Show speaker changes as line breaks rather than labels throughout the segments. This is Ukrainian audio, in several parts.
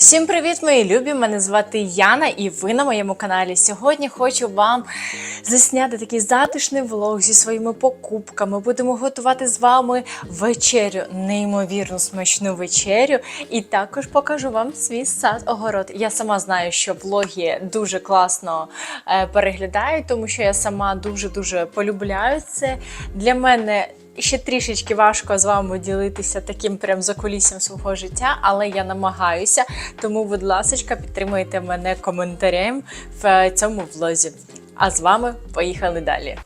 Всім привіт, мої любі! Мене звати Яна, і ви на моєму каналі. Сьогодні хочу вам засняти такий затишний влог зі своїми покупками. Будемо готувати з вами вечерю, неймовірно смачну вечерю. І також покажу вам свій сад огород. Я сама знаю, що влоги дуже класно е, переглядають, тому що я сама дуже дуже полюбляю це. Для мене ще трішечки важко з вами ділитися таким прям закуліссям свого життя, але я намагаюся. Тому, будь ласка, підтримуйте мене коментарем в цьому влозі. А з вами поїхали далі.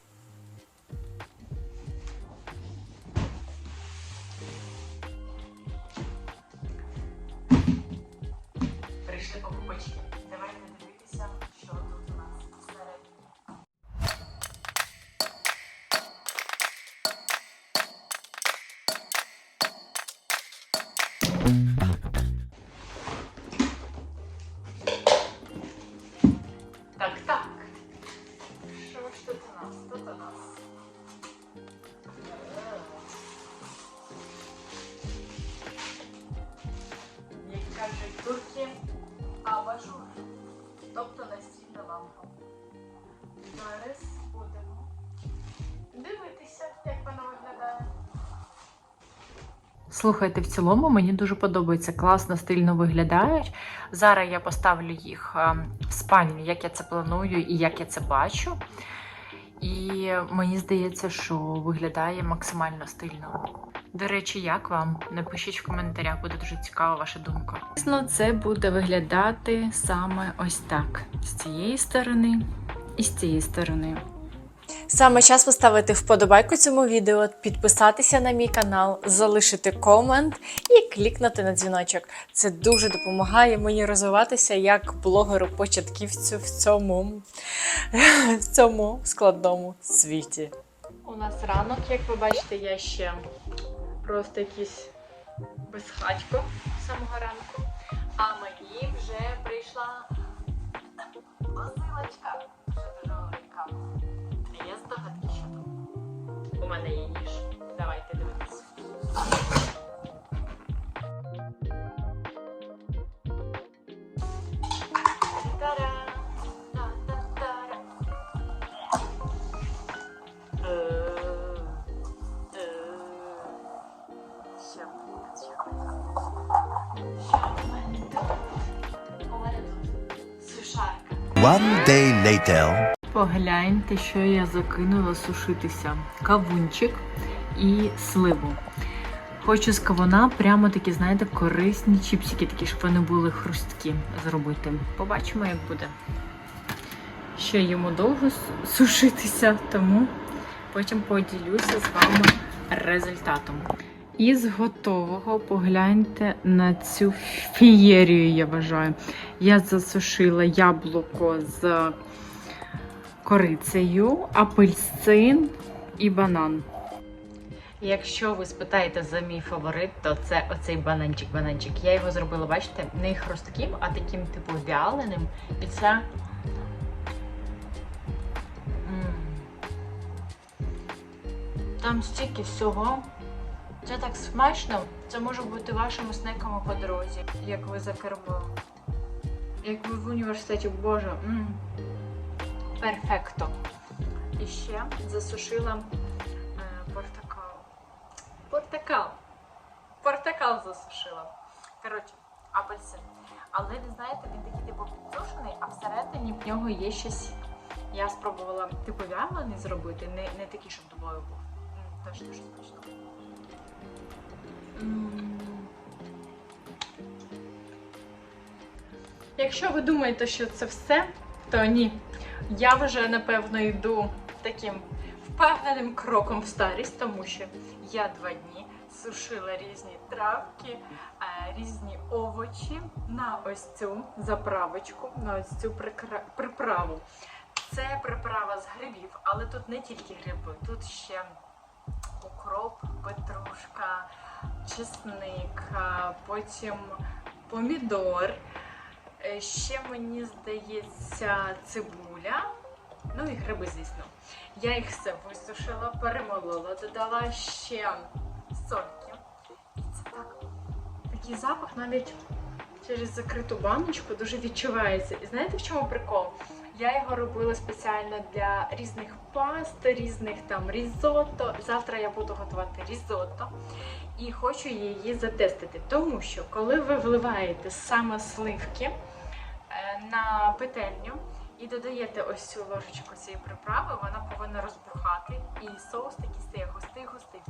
Слухайте, в цілому мені дуже подобається, класно, стильно виглядають. Зараз я поставлю їх е, в спальні, як я це планую і як я це бачу. І мені здається, що виглядає максимально стильно. До речі, як вам? Напишіть в коментарях, буде дуже цікава ваша думка. Звісно, це буде виглядати саме ось так: з цієї сторони і з цієї сторони. Саме час поставити вподобайку цьому відео, підписатися на мій канал, залишити комент і клікнути на дзвіночок. Це дуже допомагає мені розвиватися як блогеру-початківцю в цьому, в цьому складному світі. У нас ранок, як ви бачите, я ще просто якийсь безхатько самого ранку. А мені вже прийшла посилочка. Вже дуже велика. У мене є ніж. Давайте дивитися. Та-да! Та-та-та-ра. Е, е. Що в мене тут? Що в мене тут? Що в мене тут? У мене тут сушарка.
One day later.
Погляньте, що я закинула сушитися. Кавунчик і сливу. Хочу з кавуна прямо такі, знаєте, корисні чіпсики, такі, щоб вони були хрусткі зробити. Побачимо, як буде. Ще йому довго сушитися, тому потім поділюся з вами результатом. Із готового погляньте на цю фієрію, я вважаю. Я засушила яблуко з корицею, апельсин і банан. Якщо ви спитаєте за мій фаворит, то це оцей бананчик-бананчик. Я його зробила, бачите, не хрустким, а таким типу вяленим. І це. М. Там стільки всього. Це так смачно. Це може бути вашими снеками по дорозі, як ви за кермом. Як ви в університеті, боже. м. Перфекто. І ще засушила е, портакал. Портакал. Портакал засушила. Коротше, апельсин. Але ви знаєте, він такий типу підсушений, а всередині в нього є щось. Я спробувала типу вялений зробити, не, не такий, щоб дубовий був. Теж дуже смачно. Якщо ви думаєте, що це все, то ні. Я вже напевно йду таким впевненим кроком в старість, тому що я два дні сушила різні травки, е, різні овочі на ось цю заправочку, на ось цю приправу. Це приправа з грибів, але тут не тільки гриби, тут ще укроп, петрушка, чесник, потім помідор. Е, Ще мені здається цибуля. Ну і гриби, звісно. Я їх все висушила, перемолола, додала ще сольки. І це так. Такий запах навіть через закриту баночку дуже відчувається. І знаєте в чому прикол? Я його робила спеціально для різних паст, різних там різотто. Завтра я буду готувати різотто і хочу її затестити. Тому що коли ви вливаєте саме сливки е, на петельню і додаєте ось цю ложечку цієї приправи, вона повинна розбухати, і соус такий стає густий, густий.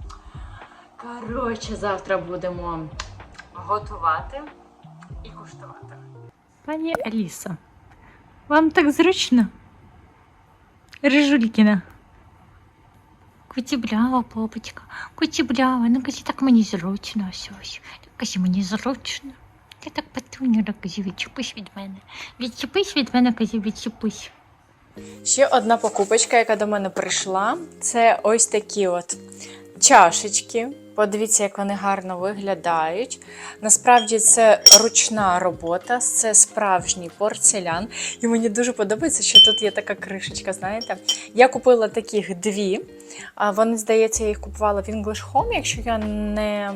Коротше, завтра будемо готувати і куштувати. Пані Аліса, вам так зручно? Рижулькіна. Кутіблява, попочка. Кутіблява, ну кажи, так мені зручно. Ось ось. Кажи, мені зручно. Я так петуня, кажи, відчепись від мене. Відчепись від мене, кажи, відчепись. Ще одна покупочка, яка до мене прийшла, це ось такі от чашечки. Подивіться, як вони гарно виглядають. Насправді це ручна робота, це справжній порцелян. І мені дуже подобається, що тут є така кришечка. Знаєте, я купила таких дві. Вони, здається, я їх купувала в English Home, якщо я не,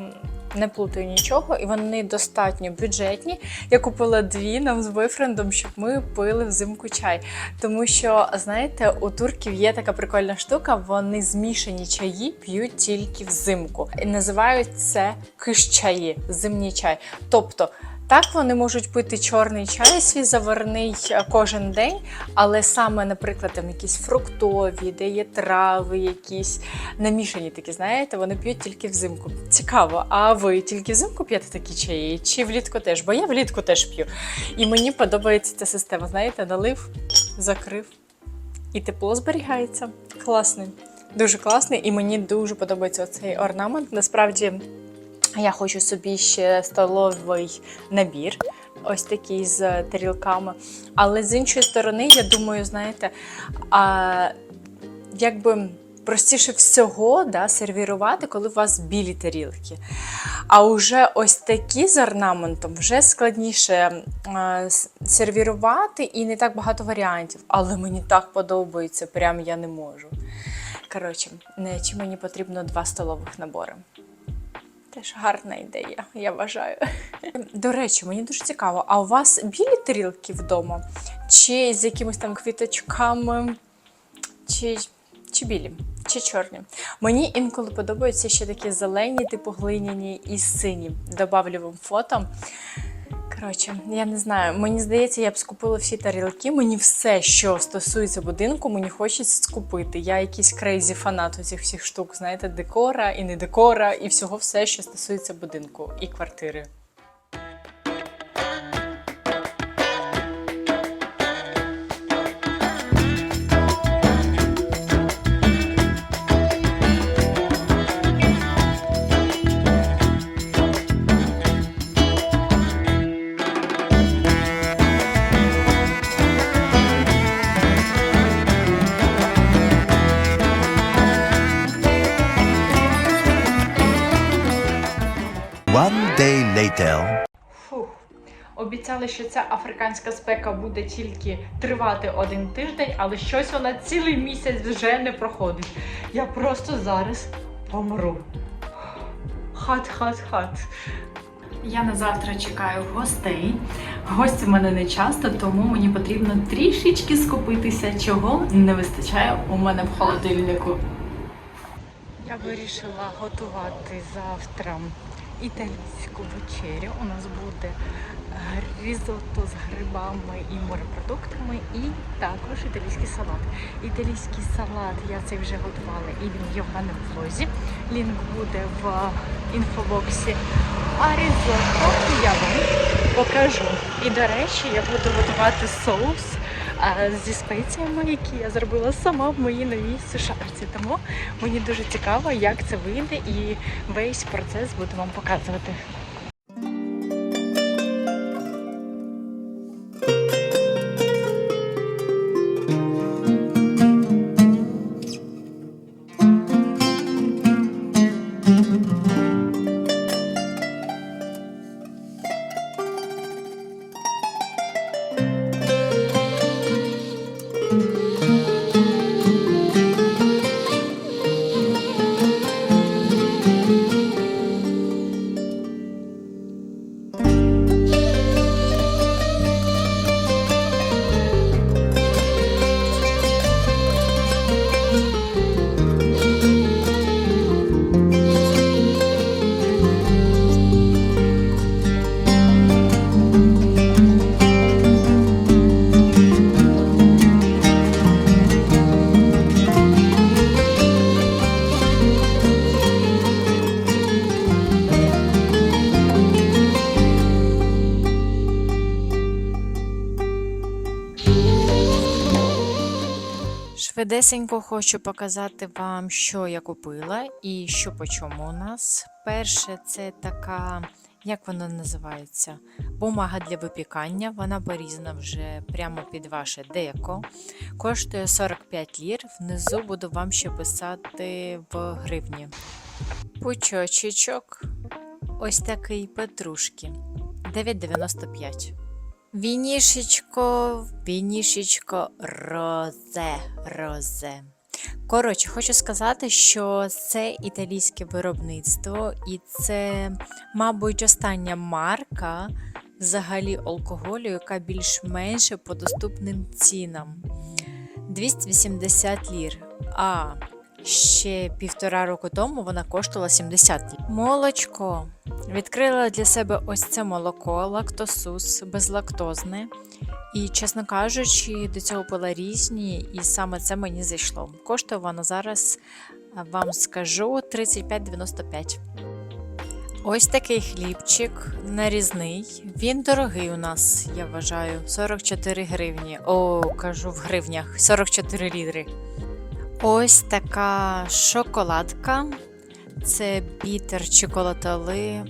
не плутаю нічого, і вони достатньо бюджетні. Я купила дві нам з бойфрендом, щоб ми пили взимку чай. Тому що, знаєте, у турків є така прикольна штука, вони змішані чаї п'ють тільки взимку. І називають це киш-чаї, зимній чай. Тобто. Так, вони можуть пити чорний чай свій заварний е, кожен день, але саме, наприклад, там якісь фруктові, де є трави, якісь намішані такі, знаєте, вони п'ють тільки взимку. Цікаво, а ви тільки взимку п'єте такі чаї? Чи влітку теж? Бо я влітку теж п'ю. І мені подобається ця система. Знаєте, налив, закрив, і тепло зберігається. Класний. Дуже класний, і мені дуже подобається цей орнамент. Насправді. Я хочу собі ще столовий набір, ось такий з тарілками. Але з іншої сторони, я думаю, знаєте, а, якби простіше всього да, сервірувати, коли у вас білі тарілки. А уже ось такі з орнаментом вже складніше а, сервірувати і не так багато варіантів. Але мені так подобається, прям я не можу. Коротше, чи мені потрібно два столових набори. Теж гарна ідея, я вважаю. До речі, мені дуже цікаво, а у вас білі тарілки вдома? Чи з якимись там квіточками? Чи, чи білі, чи чорні? Мені інколи подобаються ще такі зелені, типу глиняні і сині. Добавлю вам фото. Коротше, я не знаю. Мені здається, я б скупила всі тарілки. Мені все, що стосується будинку, мені хочеться скупити. Я якийсь крейзі фанат у цих всіх штук, знаєте, декора і не декора, і всього все, що стосується будинку і квартири. Що ця африканська спека буде тільки тривати один тиждень, але щось вона цілий місяць вже не проходить. Я просто зараз помру. Хат, хат, хат. Я на завтра чекаю гостей. Гості в мене не часто, тому мені потрібно трішечки скупитися, чого не вистачає у мене в холодильнику. Я вирішила готувати завтра італійську вечерю. У нас буде різотто з грибами і морепродуктами, і також італійський салат. Італійський салат я цей вже готувала, і він є в мене в влозі. Лінк буде в інфобоксі. А різотто я вам покажу. І до речі, я буду готувати соус зі спеціями, які я зробила сама в моїй новій сушарці. Тому мені дуже цікаво, як це вийде, і весь процес буду вам показувати. Швидесенько хочу показати вам, що я купила і що по чому у нас. Перше, це така, як вона називається? Бумага для випікання. Вона порізана вже прямо під ваше деко. Коштує 45 лір. Внизу буду вам ще писати в гривні. Пучочечок. Ось такий петрушки. 9,95. Вінішечко, вінішечко, розе, розе. Коротше, хочу сказати, що це італійське виробництво, і це, мабуть, остання марка взагалі алкоголю, яка більш-менш по доступним цінам. 280 лір. А ще півтора року тому вона коштувала 70 лір. Молочко. Відкрила для себе ось це молоко, лактосус, безлактозне. І, чесно кажучи, до цього пила різні, і саме це мені зайшло. Коштує воно зараз, вам скажу, 35,95. Ось такий хлібчик нарізний. Він дорогий у нас, я вважаю, 44 гривні. О, кажу в гривнях, 44 літри. Ось така шоколадка. Це бітер чоколатали.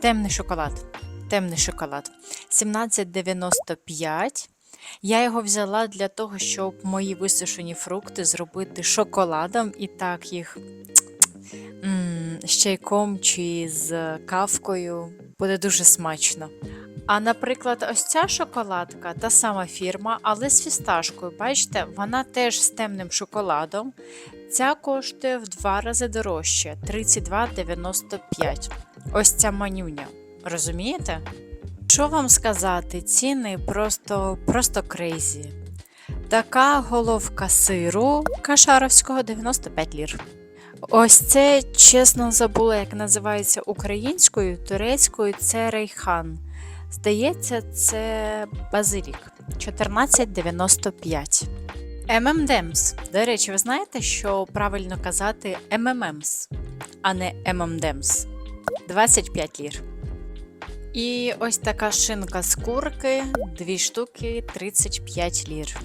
Темний шоколад. Темний шоколад. 17,95. Я його взяла для того, щоб мої висушені фрукти зробити шоколадом і так їх з чайком чи з кавкою. Буде дуже смачно. А, наприклад, ось ця шоколадка, та сама фірма, але з фісташкою. Бачите, вона теж з темним шоколадом. Ця коштує в два рази дорожче 32,95. Ось ця манюня. Розумієте? Що вам сказати? Ціни просто, просто крейзі. Така головка сиру кашаровського 95 лір. Ось це, чесно забула, як називається українською, турецькою це рейхан. Здається, це базилік 14,95. ММДМС. До речі, ви знаєте, що правильно казати МММС, а не ММДМС. 25 лір. І ось така шинка з курки, дві штуки 35 лір.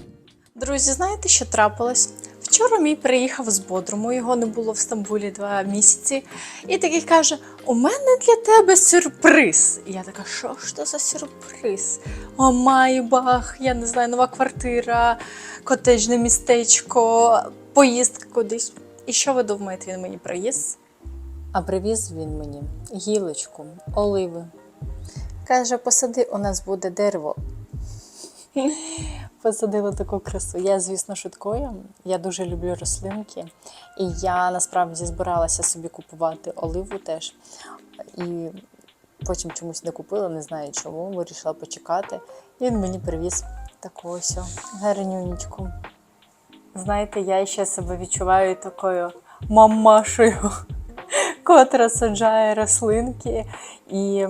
Друзі, знаєте, що трапилось? Вчора мій приїхав з Бодруму, його не було в Стамбулі два місяці. І такий каже: У мене для тебе сюрприз. І я така, що ж то за сюрприз? О, майбах, я не знаю, нова квартира, котеджне містечко, поїздка кудись. І що ви думаєте, він мені привіз? А привіз він мені гілочку, оливи. Каже, посади, у нас буде дерево. Посадила таку красу. Я, звісно, шуткую. Я дуже люблю рослинки. І я насправді збиралася собі купувати оливу теж. І потім чомусь не купила, не знаю чому. Вирішила почекати. І він мені привіз таку ось гарнюнечку. Знаєте, я ще себе відчуваю такою мамашею, котра саджає рослинки. І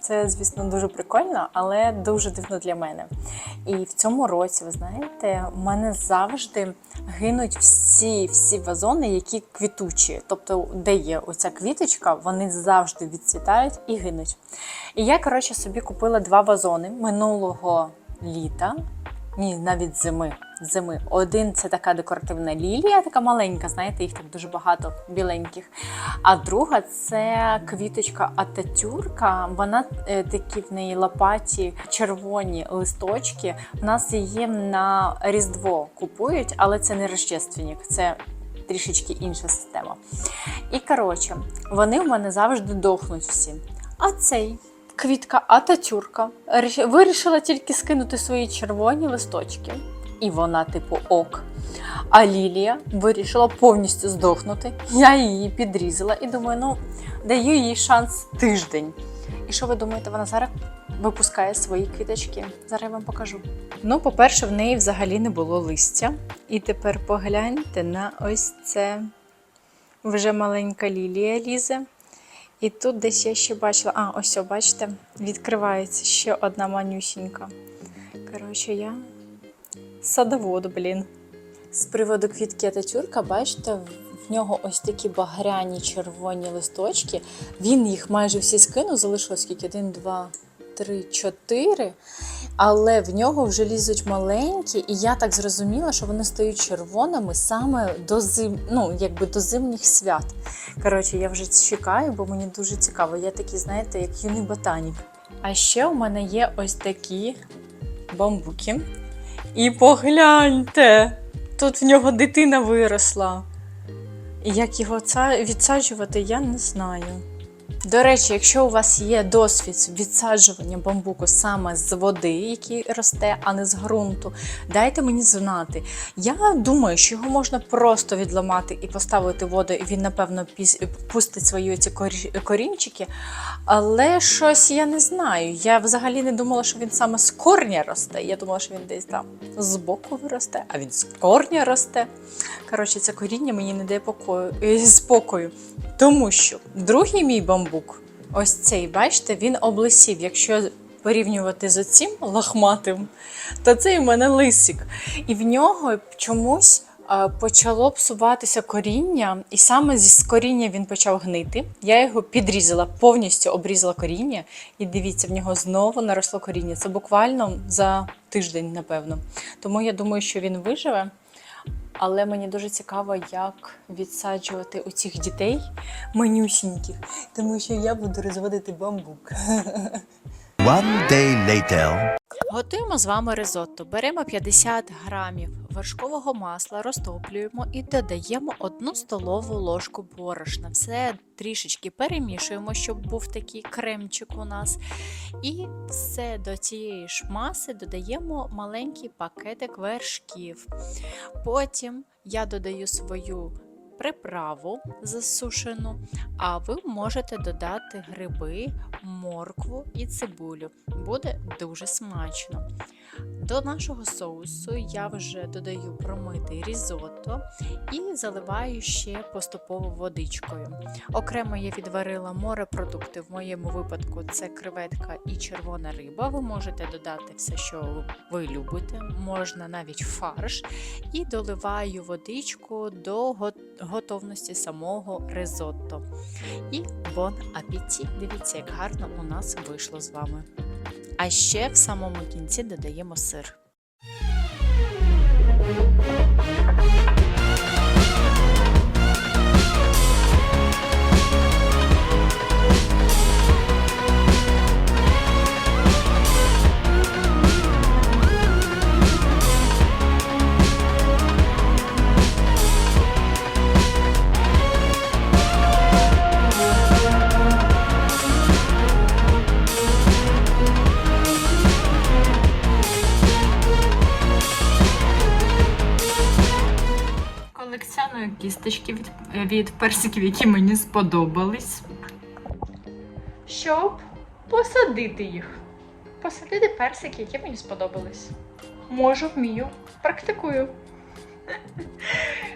це, звісно, дуже прикольно, але дуже дивно для мене. І в цьому році, ви знаєте, у мене завжди гинуть всі, всі вазони, які квітучі. Тобто, де є оця квіточка, вони завжди відцвітають і гинуть. І я, коротше, собі купила два вазони минулого літа. Ні, навіть зими. Зими. Один це така декоративна лілія, така маленька, знаєте, їх так дуже багато біленьких. А друга це квіточка Ататюрка. Вона е, такі в неї лопаті червоні листочки. У нас її на Різдво купують, але це не розчественник, це трішечки інша система. І коротше, вони в мене завжди дохнуть всі. А цей квітка Ататюрка вирішила тільки скинути свої червоні листочки. І вона, типу, ок. А Лілія вирішила повністю здохнути. Я її підрізала і думаю, ну, даю їй шанс тиждень. І що ви думаєте, вона зараз випускає свої квіточки? Зараз я вам покажу. Ну, по-перше, в неї взагалі не було листя. І тепер погляньте на ось це. Вже маленька лілія лізе. І тут десь я ще бачила. А, ось, бачите, відкривається ще одна манюсінька. Коротше, я садовод, блін. З приводу квітки Ататюрка, бачите, в нього ось такі багряні червоні листочки. Він їх майже всі скинув, залишилось скільки? Один, два, три, чотири. але в нього вже лізуть маленькі, і я так зрозуміла, що вони стають червоними саме до зим, ну, якби до зимніх свят. Коротше, я вже чекаю, бо мені дуже цікаво. Я такий, знаєте, як юний ботанік. А ще у мене є ось такі бамбуки. І погляньте, тут в нього дитина виросла. І як його відсаджувати, я не знаю. До речі, якщо у вас є досвід відсаджування бамбуку саме з води, який росте, а не з ґрунту, дайте мені знати. Я думаю, що його можна просто відламати і поставити воду, і він, напевно, пустить свої ці корінчики. Але щось я не знаю. Я взагалі не думала, що він саме з корня росте. Я думала, що він десь там з боку росте, а він з корня росте. Коротше, це коріння мені не дає покою, е, спокою. Тому що другий мій бамбук, ось цей, бачите, він облисів. Якщо порівнювати з оцим лахматим, то цей у мене лисик. І в нього чомусь е, почало псуватися коріння, і саме зі коріння він почав гнити. Я його підрізала, повністю обрізала коріння, і дивіться, в нього знову наросло коріння. Це буквально за тиждень, напевно. Тому я думаю, що він виживе. Але мені дуже цікаво, як відсаджувати у цих дітей манюсіньких, тому що я буду розводити бамбук.
One day later.
Готуємо з вами ризотто. Беремо 50 грамів вершкового масла, розтоплюємо і додаємо 1 столову ложку борошна. Все трішечки перемішуємо, щоб був такий кремчик у нас. І все до цієї ж маси додаємо маленький пакетик вершків. Потім я додаю свою приправу засушену, а ви можете додати гриби, моркву і цибулю. Буде дуже смачно. До нашого соусу я вже додаю промитий різотто і заливаю ще поступово водичкою. Окремо я відварила морепродукти. В моєму випадку це креветка і червона риба. Ви можете додати все, що ви любите, можна навіть фарш. І доливаю водичку до готовності самого ризотто. І бон апіті. Дивіться, як гарно у нас вийшло з вами. А ще в самому кінці додаємо сир.
Колекціоную кісточки від, від персиків, які мені сподобались. Щоб посадити їх. Посадити персики, які мені сподобались. Можу, вмію, практикую.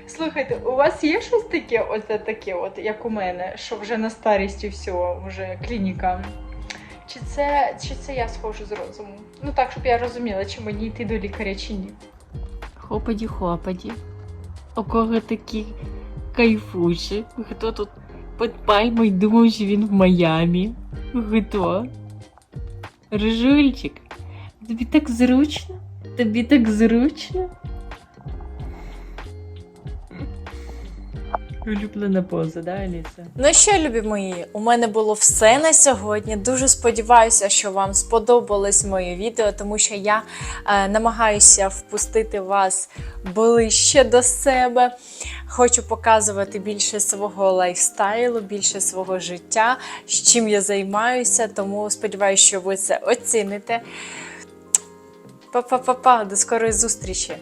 Слухайте, у вас є щось таке, оце таке, от, як у мене, що вже на старісті все, вже клініка? Чи це, чи це я схожу з розуму? Ну так, щоб я розуміла, чи мені йти до лікаря чи ні. Хопаді, хопаді. У кого такі кайфуші? Хто тут під пальмою думав, що він в Майамі? Хто? Рижульчик, тобі так зручно? Тобі так зручно? Улюблена поза, да, Аліса?
Ну що, любі мої, у мене було все на сьогодні. Дуже сподіваюся, що вам сподобалось моє відео, тому що я е, намагаюся впустити вас ближче до себе. Хочу показувати більше свого лайфстайлу, більше свого життя, з чим я займаюся. Тому сподіваюся, що ви це оціните. Па-па-па-па, до скорої зустрічі!